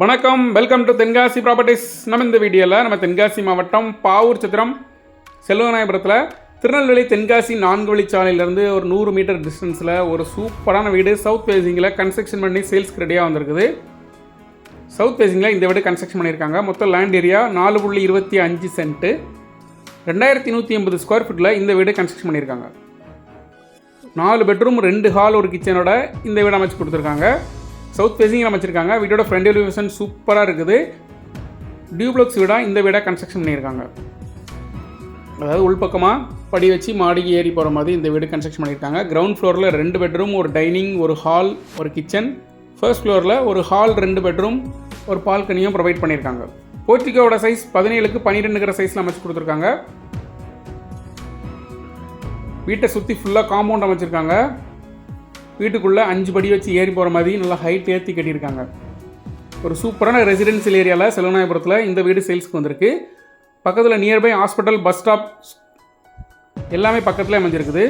வணக்கம். Welcome to Tenkasi properties நம்ம இந்த வீடியோவில் நம்ம தென்காசி மாவட்டம் பாவூர் சத்திரம் செல்வநாயபுரத்தில் திருநெல்வேலி தென்காசி நான்கு வழிச்சாலையிலேருந்து ஒரு நூறு மீட்டர் டிஸ்டன்ஸில் ஒரு சூப்பரான வீடு சவுத் ஃபேசிங்கில் கன்ஸ்ட்ரக்ஷன் பண்ணி சேல்ஸ்க்கு ரெடியாக வந்திருக்குது. சவுத் ஃபேசிங்கில் இந்த வீடு கன்ஸ்ட்ரக்ஷன் பண்ணியிருக்காங்க. மொத்தம் லேண்ட் ஏரியா நாலு புள்ளி இருபத்தி அஞ்சு சென்ட்டு ரெண்டாயிரத்தி நூற்றி ஐம்பது ஸ்கொயர் ஃபீட்டில் இந்த வீடு கன்ஸ்ட்ரக்ஷன் பண்ணியிருக்காங்க. நாலு பெட்ரூம் ரெண்டு ஹால் ஒரு கிச்சனோட இந்த வீடு அமைச்சு கொடுத்துருக்காங்க. சவுத் ஃபேஸிங்கில் அமைச்சிருக்காங்க வீடோட ஃப்ரண்ட் எலிவேஷன் சூப்பராக இருக்குது. டியூப்ளக்ஸ் வீடாக இந்த வீடை கன்ஸ்ட்ரக்ஷன் பண்ணியிருக்காங்க. அதாவது உள்பக்கமாக படி வச்சு மாடிக்கு ஏறி போகிற மாதிரி இந்த வீடு கன்ஸ்ட்ரக்ஷன் பண்ணியிருக்காங்க. கிரவுண்ட் ஃப்ளோரில் ரெண்டு பெட்ரூம் ஒரு டைனிங் ஒரு ஹால் ஒரு கிச்சன் ஃபர்ஸ்ட் ஃப்ளோரில் ஒரு ஹால் ரெண்டு பெட்ரூம் ஒரு பால்கனியும் ப்ரொவைட் பண்ணியிருக்காங்க. போர்ட்டிகோட சைஸ் பதினேழுக்கு பன்னிரெண்டுங்கிற சைஸில் அமைச்சு கொடுத்துருக்காங்க. வீட்டை சுற்றி ஃபுல்லாக காம்பவுண்ட் அமைச்சிருக்காங்க. வீட்டுக்குள்ளே அஞ்சு படி வச்சு ஏறி போகிற மாதிரி நல்லா ஹைட் ஏற்றி கட்டியிருக்காங்க. ஒரு சூப்பரான ரெசிடென்சியல் ஏரியாவில் செல்வநாயபுரத்தில் இந்த வீடு சேல்ஸ்க்கு வந்திருக்கு. பக்கத்தில் நியர்பை ஹாஸ்பிட்டல் பஸ் ஸ்டாப் எல்லாமே பக்கத்தில் அமைஞ்சிருக்குது.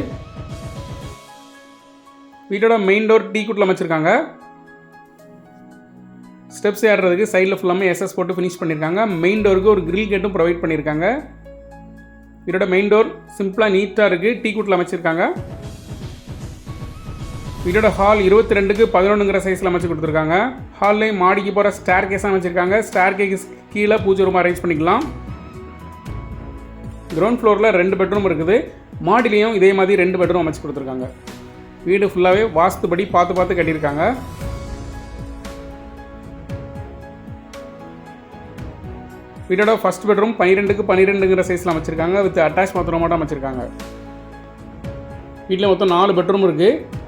வீட்டோட மெயின் டோர் டீ குட்டில் அமைச்சிருக்காங்க. ஸ்டெப்ஸ் ஏறுறதுக்கு சைடில் ஃபுல்லாமே எஸ்எஸ் போட்டு ஃபினிஷ் பண்ணியிருக்காங்க மெயின் டோருக்கு ஒரு கிரில் கேட்டும் ப்ரொவைட் பண்ணியிருக்காங்க இதோட மெயின் டோர் சிம்பிளாக நீட்டாக இருக்குது டீ குட்டில் அமைச்சிருக்காங்க. வீடோட ஹால் இருபத்தி ரெண்டுக்கு பதினொன்றுங்கிற சைஸில் அமைச்சு கொடுத்துருக்காங்க. ஹால்லேயும் மாடிக்கு போகிற ஸ்டார் கேஸாக அமைச்சிருக்காங்க. ஸ்டார் கேஸ் கீழே பூஜை ரூம் அரேஞ்ச் பண்ணிக்கலாம். கிரவுண்ட் ஃப்ளோரில் ரெண்டு பெட்ரூம் இருக்குது. மாடிலையும் இதே மாதிரி ரெண்டு பெட்ரூம் அமைச்சு கொடுத்துருக்காங்க. வீடு ஃபுல்லாகவே வாஸ்துபடி பார்த்து பார்த்து கட்டியிருக்காங்க. வீடோட ஃபஸ்ட் பெட்ரூம் பன்னிரெண்டுக்கு பன்னிரெண்டுங்கிற சைஸில் அமைச்சிருக்காங்க. வித் அட்டாச் பாத்ரூமோட அமைச்சிருக்காங்க. வீட்டில் மொத்தம் நாலு பெட்ரூம் இருக்குது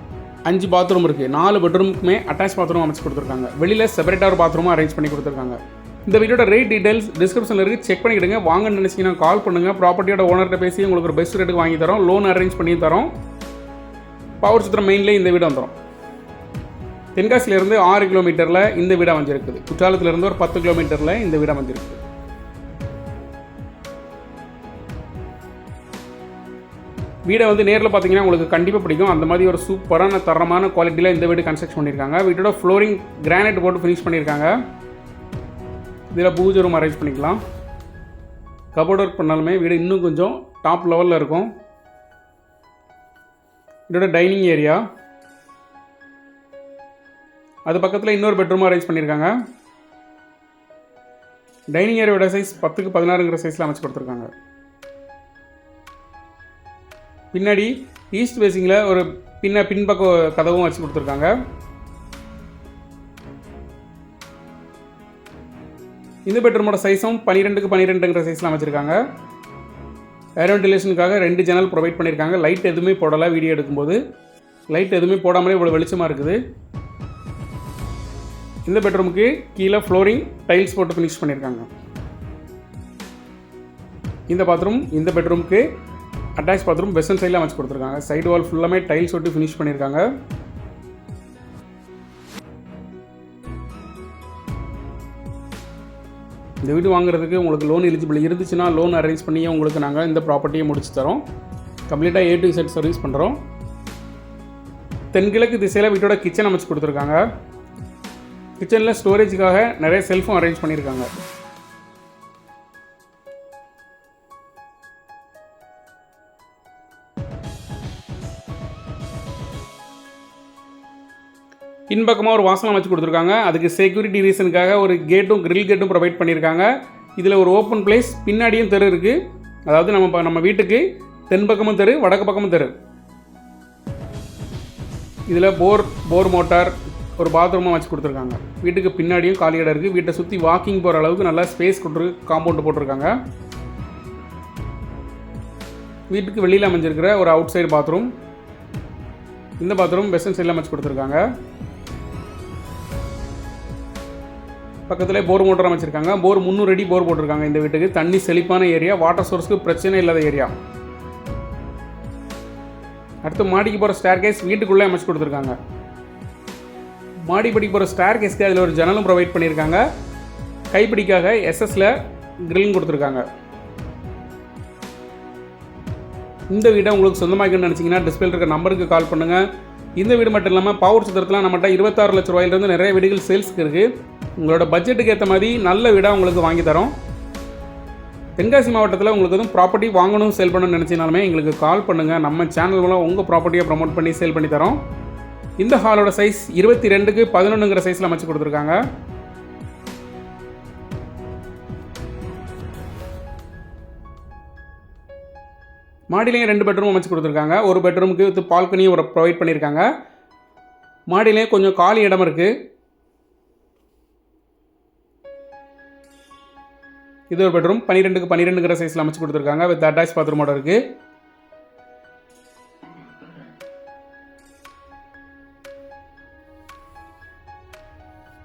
அஞ்சு பாத்ரூம் இருக்குது நாலு பெட்ரூமுக்குமே அட்டாச் பாத்ரூம் அமைச்சு கொடுத்துருக்காங்க. வெளியில் செப்பரேட்டாக ஒரு பாத்ரூமும் அரேஞ்ச் பண்ணி கொடுத்துருக்காங்க. இந்த வீடியோட ரேட் டீடைல்ஸ் டிஸ்கிரிப்ஷனில் இருக்குது செக் பண்ணிக்கிடுங்க வாங்கன்னு நினச்சிங்கன்னா கால் பண்ணுங்கள் ப்ராப்பர்ட்டியோட ஓனர்கிட்ட பேசி உங்களுக்கு ஒரு பெஸ்ட் ரேட்டுக்கு வாங்கி தரோம். லோன் அரேஞ்ச் பண்ணி தரோம். பவர் சுத்திரம் மெயின்லேயே இந்த வீடு வந்துடும் தென்காசியிலேருந்து ஆறு கிலோமீட்டரில் இந்த வீடு அமைஞ்சிருக்குது. குற்றாலத்திலேருந்து ஒரு பத்து கிலோமீட்டரில் இந்த வீடு அமைஞ்சிருக்குது. வீடை வந்து நேரில் பார்த்தீங்கன்னா உங்களுக்கு கண்டிப்பாக பிடிக்கும். அந்த மாதிரி ஒரு சூப்பரான தரமான குவாலிட்டியில் இந்த வீடு கன்ஸ்ட்ரக்ஷன் பண்ணியிருக்காங்க. வீட்டோட ஃப்ளோரிங் கிரானைட் போட்டு ஃபினிஷ் பண்ணியிருக்காங்க. இதில் பூஜை ரூம் அரேஞ்ச் பண்ணிக்கலாம். கபோர்ட் ஒர்க் பண்ணாலுமே வீடு இன்னும் கொஞ்சம் டாப் லெவலில் இருக்கும். இதோட டைனிங் ஏரியா அது பக்கத்தில் இன்னொரு பெட்ரூம் அரேஞ்ச் பண்ணியிருக்காங்க. டைனிங் ஏரியாவோட சைஸ் பத்துக்கு பதினாறுங்கிற சைஸில் அமைச்சு கொடுத்துருக்காங்க. பின்னாடி ஈஸ்ட் ஃபேஸிங்கில் ஒரு பின்ன பின்பக்க கதவும் வச்சு கொடுத்துருக்காங்க. இந்த பெட்ரூமோட சைஸும் பன்னிரெண்டுக்கு பன்னிரெண்டுங்கிற சைஸில் அமைச்சிருக்காங்க. ஏர் வென்டிலேஷனுக்காக ரெண்டு ஜன்னல் ப்ரொவைட் பண்ணியிருக்காங்க லைட் எதுவுமே போடலை வீடியோ எடுக்கும்போது. லைட் எதுவுமே போடாமலே இவ்வளோ வெளிச்சமாக இருக்குது. இந்த பெட்ரூமுக்கு கீழே ஃப்ளோரிங் டைல்ஸ் போட்டு ஃபினிஷ் பண்ணியிருக்காங்க இந்த பாத்ரூம் இந்த பெட்ரூமுக்கு அட்டாச் பாத்ரூம் வெஸ்டர்ன் சைடில் அமைச்சு கொடுத்துருக்காங்க. சைடு வால் ஃபுல்லாமே டைல்ஸ் ஒட்டி ஃபினிஷ் பண்ணியிருக்காங்க. இந்த வீடு வாங்குறதுக்கு உங்களுக்கு லோன் எலிஜிபிள் இருந்துச்சுன்னா லோன் அரேஞ்ச் பண்ணியே உங்களுக்கு நாங்கள் இந்த ப்ராப்பர்ட்டியை முடிச்சு தரோம். கம்ப்ளீட்டாக ஏ டு செட் சர்வீஸ் பண்ணுறோம் தென்கிழக்கு திசையில் வீட்டோட கிச்சன் அமைச்சு கொடுத்துருக்காங்க. கிச்சனில் ஸ்டோரேஜுக்காக நிறைய செல்ஃபும் அரேஞ்ச் பண்ணியிருக்காங்க. பின்பக்கமாக ஒரு வாசலம் வச்சு கொடுத்துருக்காங்க. அதுக்கு செக்யூரிட்டி ரீசனுக்காக ஒரு கேட்டும் கிரில் கேட்டும் ப்ரொவைட் பண்ணியிருக்காங்க. இதில் ஒரு ஓப்பன் பிளேஸ் பின்னாடியும் தெரு இருக்குது அதாவது நம்ம ப- நம்ம வீட்டுக்கு தென்பக்கமும் தெரு வடக்கு பக்கமும் தெரு. இதில் போர் போர் மோட்டார் ஒரு பாத்ரூமாக வச்சு கொடுத்துருக்காங்க. வீட்டுக்கு பின்னாடியும் காலி இடம் இருக்குது வீட்டை சுற்றி வாக்கிங் போகிற அளவுக்கு நல்லா ஸ்பேஸ் கொடுத்துரு காம்பவுண்டு போட்டிருக்காங்க. வீட்டுக்கு வெளியில் அமைஞ்சிருக்கிற ஒரு அவுட் சைடு பாத்ரூம் இந்த பாத்ரூம் வெஸ்டர்ன் சைடில் அமைச்சு கொடுத்துருக்காங்க. பக்கத்தில் போர் மோட்டர் அமைச்சிருக்காங்க. போர் முந்நூறு அடி போர் போட்டிருக்காங்க இந்த வீட்டுக்கு. தண்ணி செழிப்பான ஏரியா வாட்டர் சோர்ஸ்க்கு பிரச்சனை இல்லாத ஏரியா. அடுத்து மாடிக்கு போகிற ஸ்டேர் கேஸ் வீட்டுக்குள்ளே அமைச்சு கொடுத்துருக்காங்க. மாடிப்படிக்கு போகிற ஸ்டேர் கேஸ்க்கு அதில் ஒரு ஜன்னலும் ப்ரொவைட் பண்ணியிருக்காங்க. கைப்பிடிக்காக எஸ்எஸில் கிரில்லும் கொடுத்துருக்காங்க. இந்த வீடை உங்களுக்கு சொந்தமாக்கணும்னு நினச்சிங்கன்னா டிஸ்பிளே இருக்க நம்பருக்கு கால் பண்ணுங்கள் இந்த வீடு மட்டும் இல்லாமல் பவர் சித்திரத்தில் நம்மகிட்ட இருபத்தாறு லட்ச ரூபாயிலிருந்து நிறைய வீடுகள் சேல்ஸ்க்கு இருக்குது உங்களோட பட்ஜெட்டுக்கு ஏற்ற மாதிரி நல்ல வீடாக உங்களுக்கு வாங்கி தரோம். தென்காசி மாவட்டத்தில் உங்களுக்கு எதுவும் ப்ராப்பர்ட்டி வாங்கணும் சேல் பண்ணணும்னு நினச்சினாலுமே எங்களுக்கு கால் பண்ணுங்கள் நம்ம சேனல் மூலம் உங்கள் ப்ராப்பர்ட்டியை ப்ரமோட் பண்ணி சேல் பண்ணி தரோம். இந்த ஹாலோட சைஸ் இருபத்தி ரெண்டுக்கு பதினொன்றுங்கிற சைஸில் அமைச்சு கொடுத்துருக்காங்க. மாடிலையும் ரெண்டு பெட்ரூம் அமைச்சு கொடுத்துருக்காங்க. ஒரு பெட்ரூமுக்கு வித் பால்கனியும் ஒரு ப்ரொவைட் பண்ணியிருக்காங்க மாடியிலையும் கொஞ்சம் காலி இடம் இருக்குது இது ஒரு பெட்ரூம் பன்னிரெண்டுக்கு பன்னிரெண்டுங்கிற சைஸில் அமைச்சு கொடுத்துருக்காங்க. வித் அட்டாச் பாத்ரூமோட இருக்குது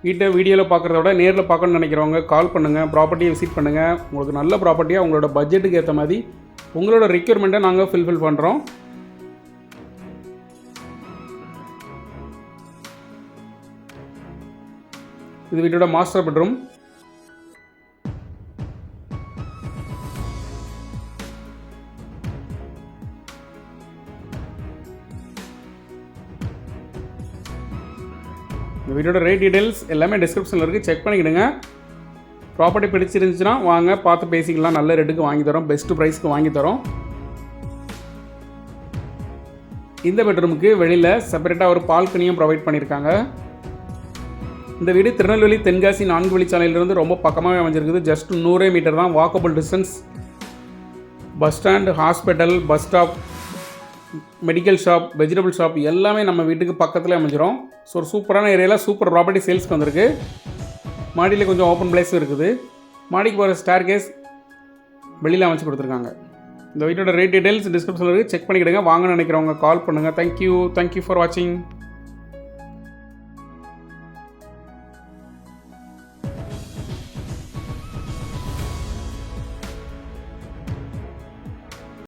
வீட்டை வீடியோவில் பார்க்குறத விட நேரில் பார்க்கணும்னு நினைக்கிறவங்க கால் பண்ணுங்கள் ப்ராப்பர்ட்டியை விசிட் பண்ணுங்கள் உங்களுக்கு நல்ல ப்ராப்பர்ட்டியாக உங்களோட பட்ஜெட்டுக்கு ஏற்ற மாதிரி உங்களோட ரிக்யூர்மெண்ட்டை நாங்கள் ஃபில்ஃபில் பண்ணுறோம் இது வீட்டோட மாஸ்டர் பெட்ரூம் இந்த வீடியோட ரேட் டீடைல்ஸ் எல்லாமே டிஸ்கிரிப்ஷனில் இருக்குது செக் பண்ணிக்கிடுங்க. ப்ராப்பர்ட்டி பிடிச்சிருந்துச்சுன்னா வாங்க பார்த்து பேசிக்கலாம். நல்ல ரேட்டுக்கு வாங்கி தரோம். பெஸ்ட் ப்ரைஸ்க்கு வாங்கி தரோம். இந்த பெட்ரூமுக்கு வெளியில் செப்பரேட்டாக ஒரு பால்கனியும் ப்ரொவைட் பண்ணியிருக்காங்க இந்த வீடு திருநெல்வேலி தென்காசி நான்கு வழிச்சாலையிலிருந்து ரொம்ப பக்கமாகவே அமைஞ்சிருக்குது. ஜஸ்ட் நூறே மீட்டர் தான். Walkable distance bus stand hospital bus stop medical shop vegetable shop எல்லாமே நம்ம வீட்டுக்கு பக்கத்தில் அமைஞ்சிரும். ஸோ ஒரு சூப்பரான ஏரியாவில் சூப்பர் ப்ராப்பர்ட்டி சேல்ஸ்க்கு வந்திருக்கு. மாடியில் கொஞ்சம் ஓப்பன் பிளேஸும் இருக்குது. மாடிக்கு போகிற ஸ்டார் கேஸ் வெளியில் அமைச்சு கொடுத்துருக்காங்க. இந்த வீட்டோட ரேட் டீட்டெயில்ஸ் டிஸ்கிரிப்ஷனில் இருக்குது செக் பண்ணிக்கிடுங்க. வாங்க நினைக்கிறவங்க கால் பண்ணுங்கள் தேங்க்யூ தேங்க்யூ ஃபார் வாட்சிங்